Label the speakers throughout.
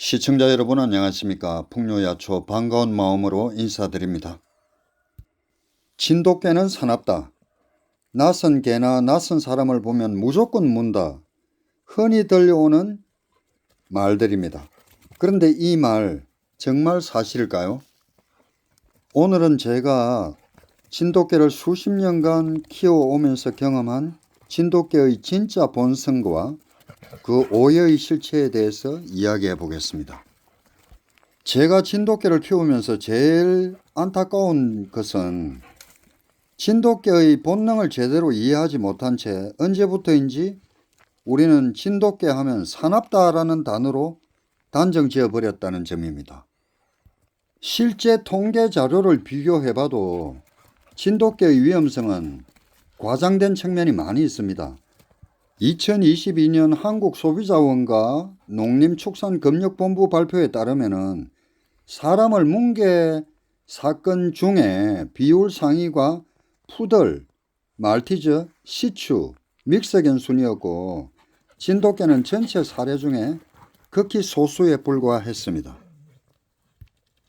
Speaker 1: 시청자 여러분 안녕하십니까 풍요야초 반가운 마음으로 인사드립니다. 진돗개는 사납다. 낯선 개나 낯선 사람을 보면 무조건 문다. 흔히 들려오는 말들입니다. 그런데 이 말 정말 사실일까요? 오늘은 제가 진돗개를 수십 년간 키워오면서 경험한 진돗개의 진짜 본성과 그 오해의 실체에 대해서 이야기해 보겠습니다. 제가 진돗개를 키우면서 제일 안타까운 것은 진돗개의 본능을 제대로 이해하지 못한 채 언제부터인지 우리는 진돗개 하면 사납다라는 단어로 단정 지어 버렸다는 점입니다. 실제 통계 자료를 비교해 봐도 진돗개의 위험성은 과장된 측면이 많이 있습니다. 2022년 한국 소비자원과 농림축산검역본부 발표에 따르면은 사람을 뭉개 사건 중에 비율 상위가 푸들, 말티즈, 시추, 믹서견 순이었고 진돗개는 전체 사례 중에 극히 소수에 불과했습니다.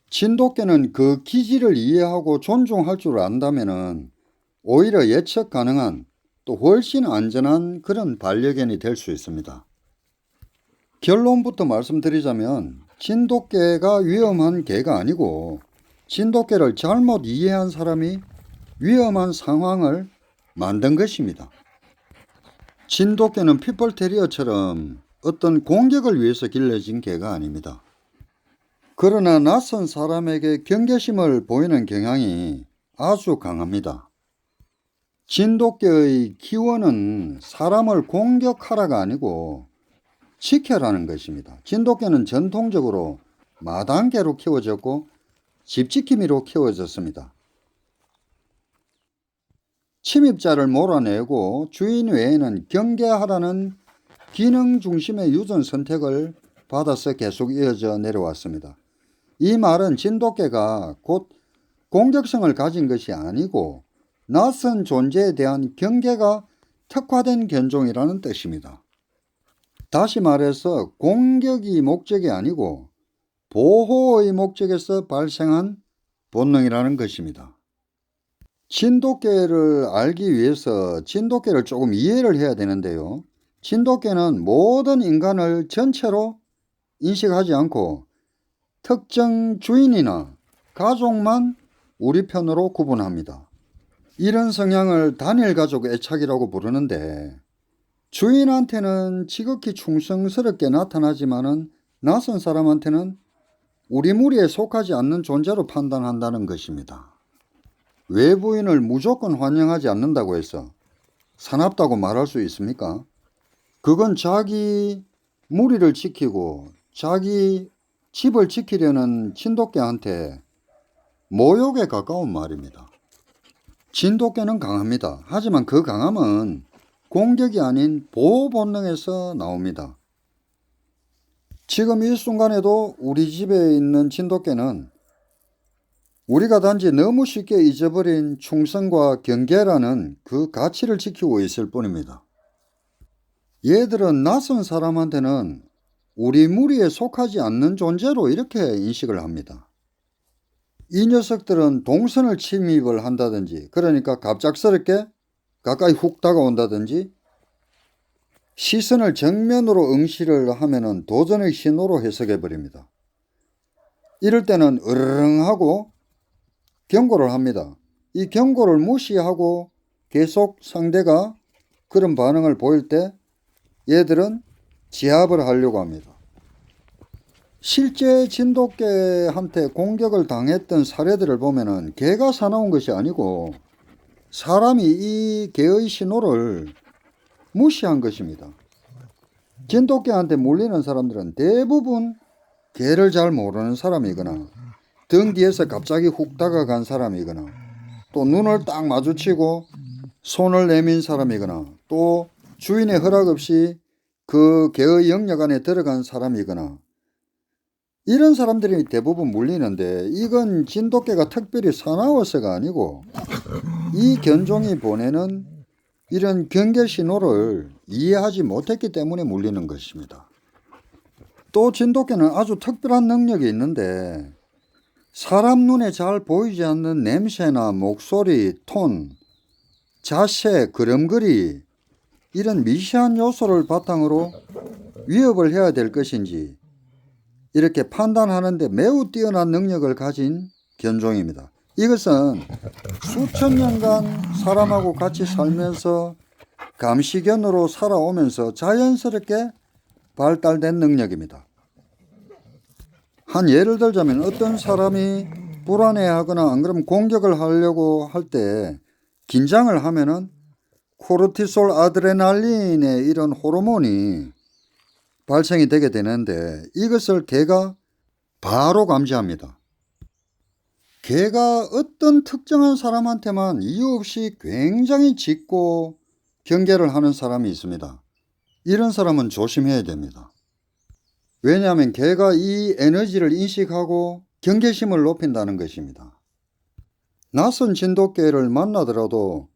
Speaker 1: 진돗개는 그 기질을 이해하고 존중할 줄 안다면은 오히려 예측 가능한 또 훨씬 안전한 그런 반려견이 될 수 있습니다. 결론부터 말씀드리자면 진돗개가 위험한 개가 아니고 진돗개를 잘못 이해한 사람이 위험한 상황을 만든 것입니다. 진돗개는 피플테리어처럼 어떤 공격을 위해서 길러진 개가 아닙니다. 그러나 낯선 사람에게 경계심을 보이는 경향이 아주 강합니다. 진돗개의 기원은 사람을 공격하라가 아니고 지켜라는 것입니다. 진돗개는 전통적으로 마당개로 키워졌고 집지킴이로 키워졌습니다. 침입자를 몰아내고 주인 외에는 경계하라는 기능 중심의 유전 선택을 받아서 계속 이어져 내려왔습니다. 이 말은 진돗개가 곧 공격성을 가진 것이 아니고 낯선 존재에 대한 경계가 특화된 견종이라는 뜻입니다. 다시 말해서 공격이 목적이 아니고 보호의 목적에서 발생한 본능이라는 것입니다. 진돗개를 알기 위해서 진돗개를 조금 이해를 해야 되는데요. 진돗개는 모든 인간을 전체로 인식하지 않고 특정 주인이나 가족만 우리 편으로 구분합니다. 이런 성향을 단일 가족 애착이라고 부르는데 주인한테는 지극히 충성스럽게 나타나지만은 낯선 사람한테는 우리 무리에 속하지 않는 존재로 판단한다는 것입니다. 외부인을 무조건 환영하지 않는다고 해서 사납다고 말할 수 있습니까? 그건 자기 무리를 지키고 자기 집을 지키려는 친독계한테 모욕에 가까운 말입니다. 진돗개는 강합니다. 하지만 그 강함은 공격이 아닌 보호 본능에서 나옵니다. 지금 이 순간에도 우리 집에 있는 진돗개는 우리가 단지 너무 쉽게 잊어버린 충성과 경계라는 그 가치를 지키고 있을 뿐입니다. 얘들은 낯선 사람한테는 우리 무리에 속하지 않는 존재로 이렇게 인식을 합니다. 이 녀석들은 동선을 침입을 한다든지 그러니까 갑작스럽게 가까이 훅 다가온다든지 시선을 정면으로 응시를 하면은 도전의 신호로 해석해 버립니다. 이럴 때는 으르렁 하고 경고를 합니다. 이 경고를 무시하고 계속 상대가 그런 반응을 보일 때 얘들은 지압을 하려고 합니다. 실제 진돗개한테 공격을 당했던 사례들을 보면은 개가 사나운 것이 아니고 사람이 이 개의 신호를 무시한 것입니다. 진돗개한테 물리는 사람들은 대부분 개를 잘 모르는 사람이거나 등 뒤에서 갑자기 훅 다가간 사람이거나 또 눈을 딱 마주치고 손을 내민 사람이거나 또 주인의 허락 없이 그 개의 영역 안에 들어간 사람이거나 이런 사람들이 대부분 물리는데 이건 진돗개가 특별히 사나워서가 아니고 이 견종이 보내는 이런 경계 신호를 이해하지 못했기 때문에 물리는 것입니다. 또 진돗개는 아주 특별한 능력이 있는데 사람 눈에 잘 보이지 않는 냄새나 목소리, 톤, 자세, 걸음걸이 이런 미세한 요소를 바탕으로 위협을 해야 될 것인지 이렇게 판단하는데 매우 뛰어난 능력을 가진 견종입니다. 이것은 수천 년간 사람하고 같이 살면서 감시견으로 살아오면서 자연스럽게 발달된 능력입니다. 한 예를 들자면 어떤 사람이 불안해하거나 안 그러면 공격을 하려고 할 때 긴장을 하면은 코르티솔 아드레날린의 이런 호르몬이 발생이 되게 되는데 이것을 개가 바로 감지합니다. 개가 어떤 특정한 사람한테만 이유 없이 굉장히 짖고 경계를 하는 사람이 있습니다. 이런 사람은 조심해야 됩니다. 왜냐하면 개가 이 에너지를 인식하고 경계심을 높인다는 것입니다. 낯선 진돗개를 만나더라도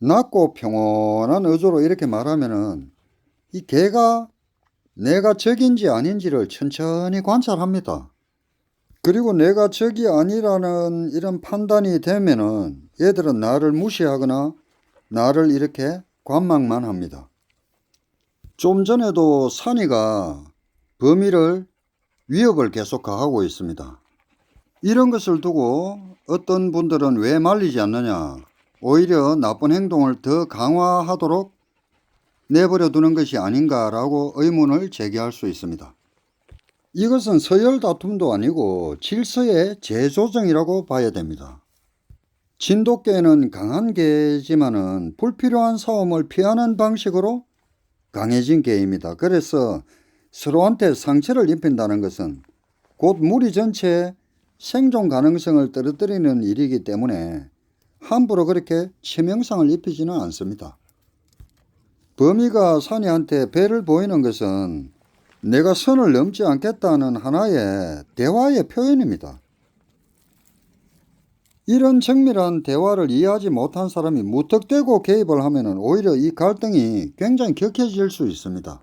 Speaker 1: 낮고 평온한 어조로 이렇게 말하면은 이 개가 내가 적인지 아닌지를 천천히 관찰합니다. 그리고 내가 적이 아니라는 이런 판단이 되면은 얘들은 나를 무시하거나 나를 이렇게 관망만 합니다. 좀 전에도 산이가 범위를 위협을 계속 가하고 있습니다. 이런 것을 두고 어떤 분들은 왜 말리지 않느냐, 오히려 나쁜 행동을 더 강화하도록 내버려 두는 것이 아닌가라고 의문을 제기할 수 있습니다. 이것은 서열 다툼도 아니고 질서의 재조정이라고 봐야 됩니다. 진돗개는 강한 개지만은 불필요한 싸움을 피하는 방식으로 강해진 개입니다. 그래서 서로한테 상처를 입힌다는 것은 곧 무리 전체의 생존 가능성을 떨어뜨리는 일이기 때문에 함부로 그렇게 치명상을 입히지는 않습니다. 범이가 산이한테 배를 보이는 것은 내가 선을 넘지 않겠다는 하나의 대화의 표현입니다. 이런 정밀한 대화를 이해하지 못한 사람이 무턱대고 개입을 하면 오히려 이 갈등이 굉장히 격해질 수 있습니다.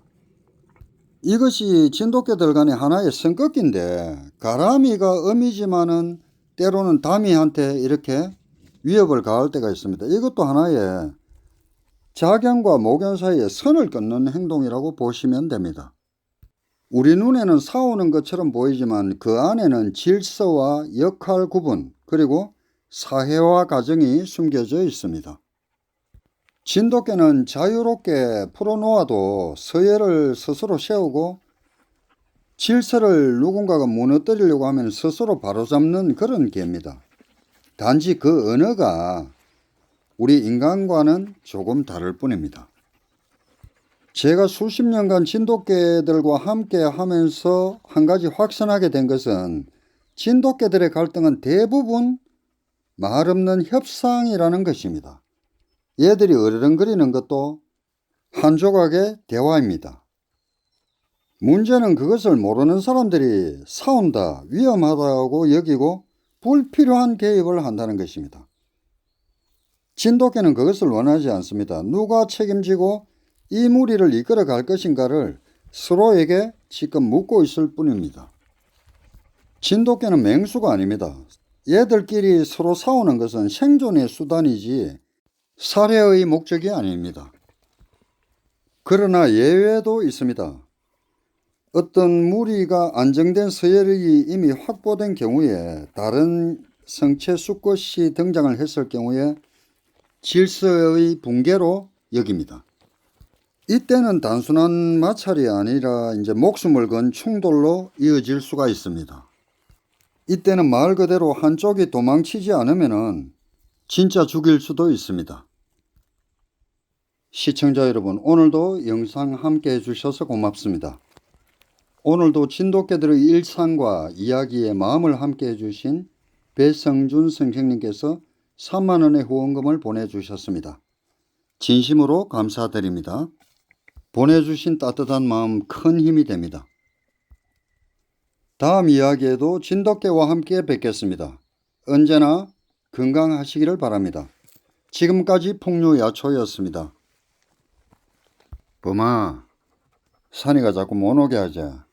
Speaker 1: 이것이 진돗개들 간의 하나의 성격인데 가람이가 어미지만은 때로는 다미한테 이렇게 위협을 가할 때가 있습니다. 이것도 하나의 자견과 모견 사이에 선을 끊는 행동이라고 보시면 됩니다. 우리 눈에는 싸우는 것처럼 보이지만 그 안에는 질서와 역할 구분 그리고 사회화 과정이 숨겨져 있습니다. 진돗개는 자유롭게 풀어놓아도 서열을 스스로 세우고 질서를 누군가가 무너뜨리려고 하면 스스로 바로잡는 그런 개입니다. 단지 그 언어가 우리 인간과는 조금 다를 뿐입니다. 제가 수십 년간 진돗개들과 함께 하면서 한 가지 확신하게 된 것은 진돗개들의 갈등은 대부분 말 없는 협상이라는 것입니다. 얘들이 어르렁거리는 것도 한 조각의 대화입니다. 문제는 그것을 모르는 사람들이 싸운다, 위험하다고 여기고 불필요한 개입을 한다는 것입니다. 진돗개는 그것을 원하지 않습니다. 누가 책임지고 이 무리를 이끌어 갈 것인가를 서로에게 지금 묻고 있을 뿐입니다. 진돗개는 맹수가 아닙니다. 얘들끼리 서로 싸우는 것은 생존의 수단이지 살해의 목적이 아닙니다. 그러나 예외도 있습니다. 어떤 무리가 안정된 서열이 이미 확보된 경우에 다른 성체 수컷이 등장을 했을 경우에 질서의 붕괴로 여깁니다. 이때는 단순한 마찰이 아니라 이제 목숨을 건 충돌로 이어질 수가 있습니다. 이때는 말 그대로 한쪽이 도망치지 않으면은 진짜 죽일 수도 있습니다. 시청자 여러분, 오늘도 영상 함께 해주셔서 고맙습니다. 오늘도 진돗개들의 일상과 이야기에 마음을 함께 해주신 배성준 선생님께서 3만 원의 후원금을 보내주셨습니다. 진심으로 감사드립니다. 보내주신 따뜻한 마음 큰 힘이 됩니다. 다음 이야기에도 진돗개와 함께 뵙겠습니다. 언제나 건강하시기를 바랍니다. 지금까지 풍류야초였습니다. 범아, 산이가 자꾸 못 오게 하자.